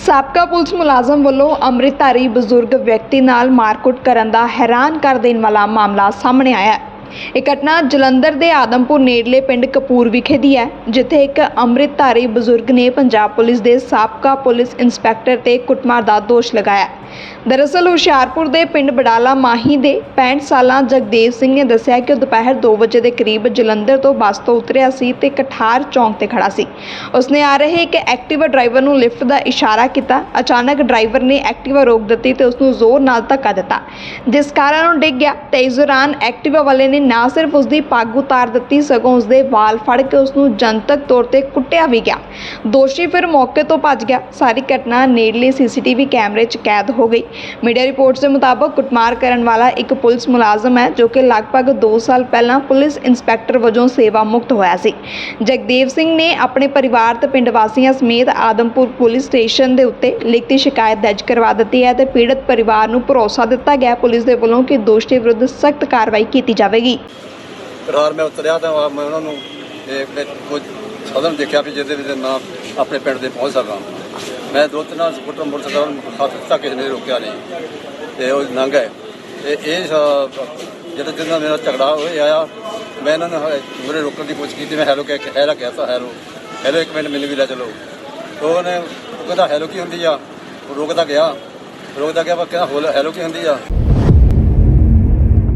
ਸਾਬਕਾ ਪੁਲਿਸ ਮੁਲਾਜ਼ਮ ਵੱਲੋਂ ਅੰਮ੍ਰਿਤਧਾਰੀ ਬਜ਼ੁਰਗ ਵਿਅਕਤੀ ਨਾਲ ਮਾਰਕੁੱਟ ਕਰਨ ਦਾ ਹੈਰਾਨ ਕਰ ਦੇਣ ਵਾਲਾ ਮਾਮਲਾ ਸਾਹਮਣੇ ਆਇਆ ਹੈ। ਇਹ ਘਟਨਾ ਜਲੰਧਰ ਦੇ ਆਦਮਪੁਰ ਨੇੜਲੇ ਪਿੰਡ ਕਪੂਰ ਵਿਖੇ ਦੀ ਹੈ, ਜਿੱਥੇ ਇੱਕ ਅੰਮ੍ਰਿਤਧਾਰੀ ਬਜ਼ੁਰਗ ਨੇ ਪੰਜਾਬ ਪੁਲਿਸ ਦੇ ਸਾਬਕਾ ਪੁਲਿਸ ਇੰਸਪੈਕਟਰ ਤੇ ਕੁੱਟਮਾਰ ਦਾ ਦੋਸ਼ ਲਗਾਇਆ। ਦਰਅਸਲ, ਹੁਸ਼ਿਆਰਪੁਰ ਦੇ ਪਿੰਡ ਬਡਾਲਾ ਮਾਹੀ ਦੇ 65 ਸਾਲਾਂ ਜਗਦੇਵ ਸਿੰਘ ਨੇ ਦੱਸਿਆ ਕਿ ਉਹ ਦੁਪਹਿਰ 2 ਵਜੇ ਦੇ ਕਰੀਬ ਜਲੰਧਰ ਤੋਂ ਬੱਸ ਤੋਂ ਉਤਰਿਆ ਸੀ ਤੇ ਕਠਾਰ ਚੌਂਕ ਤੇ ਖੜਾ ਸੀ। ਉਸਨੇ ਆ ਰਹੇ ਇੱਕ ਐਕਟਿਵਾ ਡਰਾਈਵਰ ਨੂੰ ਲਿਫਟ ਦਾ ਇਸ਼ਾਰਾ ਕੀਤਾ। ਅਚਾਨਕ ਡਰਾਈਵਰ ਨੇ ਐਕਟਿਵਾ ਰੋਕ ਦਿੱਤੀ ਤੇ ਉਸ ਨੂੰ ਜ਼ੋਰ ਨਾਲ ਧੱਕਾ ਦਿੱਤਾ। ਜਿਸ ਕਾਰਨ ਉਹ ਡਿੱਗ ਗਿਆ ਤੇ ਇਸ ਦੌਰਾਨ ਐਕਟਿਵਾ ਵਾਲੇ ਨੇ ਨਾ ਸਿਰਫ ਉਸ ਦੀ ਪੱਗ ਉਤਾਰ ਦਿੱਤੀ, ਸਗੋਂ ਉਸ ਦੇ ਵਾਲ ਫੜ ਕੇ ਉਸ ਨੂੰ ਜਨਤਕ ਤੌਰ ਤੇ ਕੁੱਟਿਆ ਵੀ ਗਿਆ। ਦੋਸ਼ੀ ਫਿਰ ਮੌਕੇ ਤੋਂ ਭੱਜ ਗਿਆ। ਸਾਰੀ ਘਟਨਾ ਨੇੜਲੇ ਸੀਸੀਟੀਵੀ ਕੈਮਰੇ 'ਚ ਕੈਦ ਹੋ ਗਈ। ਮੀਡੀਆ ਰਿਪੋਰਟਸ ਦੇ ਮੁਤਾਬਕ ਕੁੱਟਮਾਰ ਕਰਨ ਵਾਲਾ ਇੱਕ ਪੁਲਿਸ ਮੁਲਾਜ਼ਮ ਹੈ, ਜੋ ਕਿ ਲਗਭਗ 2 ਸਾਲ ਪਹਿਲਾਂ ਪੁਲਿਸ ਇੰਸਪੈਕਟਰ ਵਜੋਂ ਸੇਵਾ ਮੁਕਤ ਹੋਇਆ ਸੀ। ਜਗਦੇਵ ਸਿੰਘ ਨੇ ਆਪਣੇ ਪਰਿਵਾਰ ਤੇ ਪਿੰਡ ਵਾਸੀਆਂ ਸਮੇਤ ਆਦਮਪੁਰ ਪੁਲਿਸ ਸਟੇਸ਼ਨ ਦੇ ਉੱਤੇ ਲਿਖਤੀ ਸ਼ਿਕਾਇਤ ਦਰਜ ਕਰਵਾ ਦਿੱਤੀ ਹੈ ਤੇ ਪੀੜਤ ਪਰਿਵਾਰ ਨੂੰ ਭਰੋਸਾ ਦਿੱਤਾ ਗਿਆ ਪੁਲਿਸ ਦੇ ਵੱਲੋਂ ਕਿ ਦੋਸ਼ੀ ਵਿਰੁੱਧ ਸਖਤ ਕਾਰਵਾਈ ਕੀਤੀ ਜਾਵੇਗੀ। ਰਾਤ ਮੈਂ ਉਤਰਿਆ ਤਾਂ ਮੈਂ ਉਹਨਾਂ ਨੂੰ ਕੁਝ ਸਾਧਨ ਦੇਖਿਆ ਵੀ ਜਿਹਦੇ ਵਿੱਚ ਨਾ ਆਪਣੇ ਪਿੰਡ ਦੇ ਪਹੁੰਚ ਸਕਾਂ। ਮੈਂ ਦੋ ਤਿੰਨ ਸਕੂਟਰ, ਮੋਟਰਸਾਈਕਲ ਨੂੰ ਹੱਥ ਦਿੱਤਾ, ਕਿਸੇ ਨੇ ਰੋਕਿਆ ਨਹੀਂ। ਤੇ ਉਹ ਲੰਘ ਗਏ। ਤੇ ਇਹ ਸ- ਜਦੋਂ ਜਿੰਨਾ ਮੇਰਾ ਝਗੜਾ ਹੋਇਆ ਆ ਮੈਂ ਇਹਨਾਂ ਨੂੰ ਮੇਰੇ ਰੋਕਣ ਦੀ ਕੋਸ਼ਿਸ਼ ਕੀਤੀ। ਮੈਂ ਹੈਲੋ ਕਹਿ ਕੇ ਹੈਲੋ ਕਹਿਤਾ, ਹੈਲੋ ਹੈਲੋ, ਇੱਕ ਮਿੰਟ ਮੈਨੂੰ ਵੀ ਲੈ ਚਲੋ। ਉਹਨੇ ਕਹਿੰਦਾ ਹੈਲੋ, ਕੀ ਹੁੰਦੀ ਆ? ਰੋਕਦਾ ਗਿਆ। ਰੋਕਦਾ ਗਿਆ ਪਰ ਕਹਿੰਦਾ ਹੈਲੋ, ਕੀ ਹੁੰਦੀ ਆ?